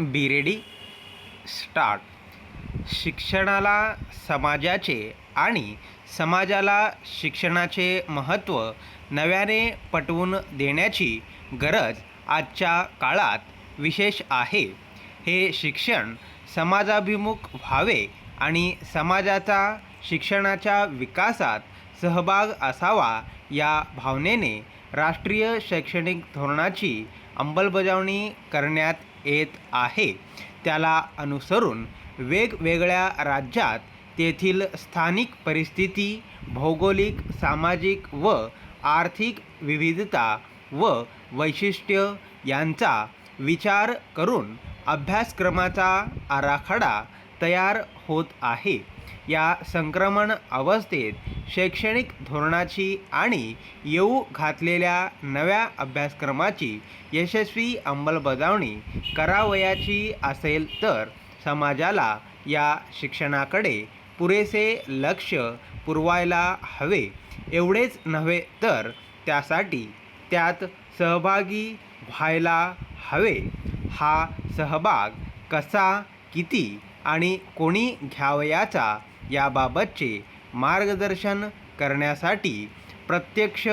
Be ready start. शिक्षणाला समाजाचे आणि समाजाला शिक्षणाचे महत्त्व नव्याने पटवून देण्याची गरज आजच्या काळात विशेष आहे. हे शिक्षण समाजाभिमुख व्हावे आणि समाजाचा शिक्षणाच्या विकासात सहभाग असावा या भावनेने राष्ट्रीय शैक्षणिक धोरणाची अंमलबजावणी करण्यात येत आहे. त्याला अनुसरून वेगवेगळ्या राज्यात तेथील स्थानिक परिस्थिती भौगोलिक सामाजिक व आर्थिक विविधता व वैशिष्ट्य यांचा विचार करून अभ्यासक्रमाचा आराखडा तयार होत आहे. या संक्रमण अवस्थेत शैक्षणिक धोरणाची आणि येऊ घातलेल्या नव्या अभ्यासक्रमाची यशस्वी अंमलबजावणी करावयाची असेल तर समाजाला या शिक्षणाकडे पुरेसे लक्ष पुरवायला हवे. एवढेच नव्हे तर त्यासाठी त्यात सहभागी व्हायला हवे. हा सहभाग कसा किती आणि कोणी घ्यावयाचा याबाबतचे मार्गदर्शन करण्यासाठी प्रत्यक्ष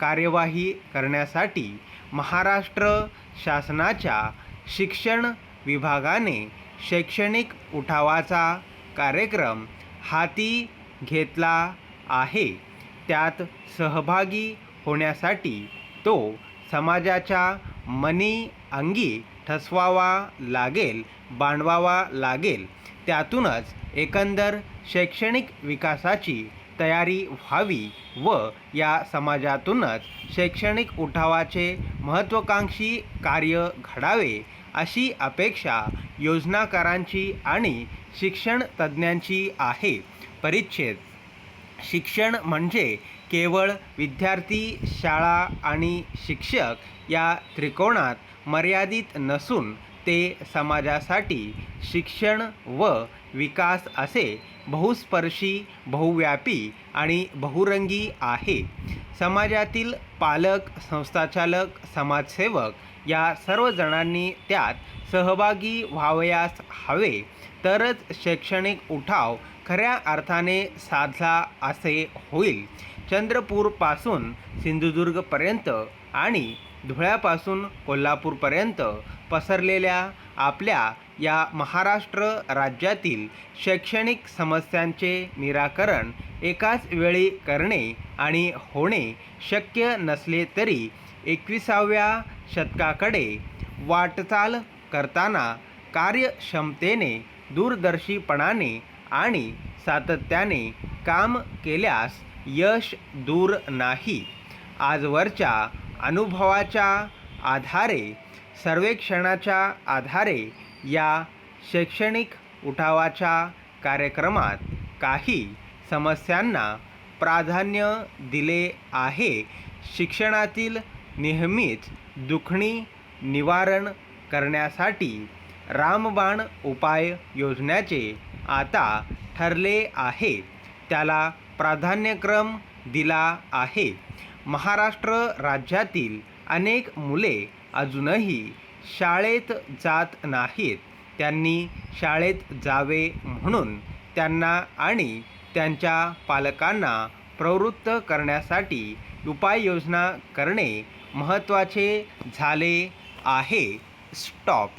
कार्यवाही करण्यासाठी महाराष्ट्र शासनाच्या शिक्षण विभागाने शैक्षणिक उठावाचा कार्यक्रम हाती घेतला आहे. त्यात सहभागी होण्यासाठी तो समाजाच्या मनी अंगी ठसवावा लागेल बांधवावा लागेल. त्यातूनच एकंदर शैक्षणिक विकासाची तयारी व्हावी व या समाजातूनच शैक्षणिक उठावाचे महत्त्वाकांक्षी कार्य घडावे अशी अपेक्षा योजनाकारांची आणि शिक्षण तज्ज्ञांची आहे. परिच्छेद. शिक्षण म्हणजे केवळ विद्यार्थी शाळा आणि शिक्षक या त्रिकोणात मर्यादित नसून ते समाजासाठी शिक्षण व विकास असे बहुस्पर्शी बहुव्यापी आणि बहुरंगी आहे. समाजातील पालक संस्थाचालक समाजसेवक या सर्व जणांनी त्यात सहभागी व्हावयास हवे. तरच शैक्षणिक उठाव खऱ्या अर्थाने साधला असे होईल. चंद्रपूरपासून सिंधुदुर्गपर्यंत आणि धुळ्यापासून कोल्हापूरपर्यंत पसरलेल्या आपल्या या महाराष्ट्र राज्यातील शैक्षणिक समस्यांचे निराकरण एकाच वेळी करणे आणि होणे शक्य नसले तरी एकविसाव्या शतकाकडे वाटचाल करताना कार्यक्षमतेने दूरदर्शीपणाने आणि सातत्याने काम केल्यास यश दूर नाही. आजवरच्या अनुभवाच्या आधारे सर्वेक्षणाच्या आधारे या शैक्षणिक उठावाच्या कार्यक्रमात काही समस्यांना प्राधान्य दिले आहे. शिक्षणातील नेहमीच दुखणी निवारण करण्यासाठी रामबाण उपाय योजण्याचे आता ठरले आहे. त्याला प्राधान्यक्रम दिला आहे. महाराष्ट्र राज्यातील अनेक मुले अजूनही शाळेत जात नाहीत. त्यांनी शाळेत जावे म्हणून त्यांना आणि त्यांच्या पालकांना प्रवृत्त करण्यासाठी उपाययोजना करणे महत्त्वाचे झाले आहे. स्टॉप.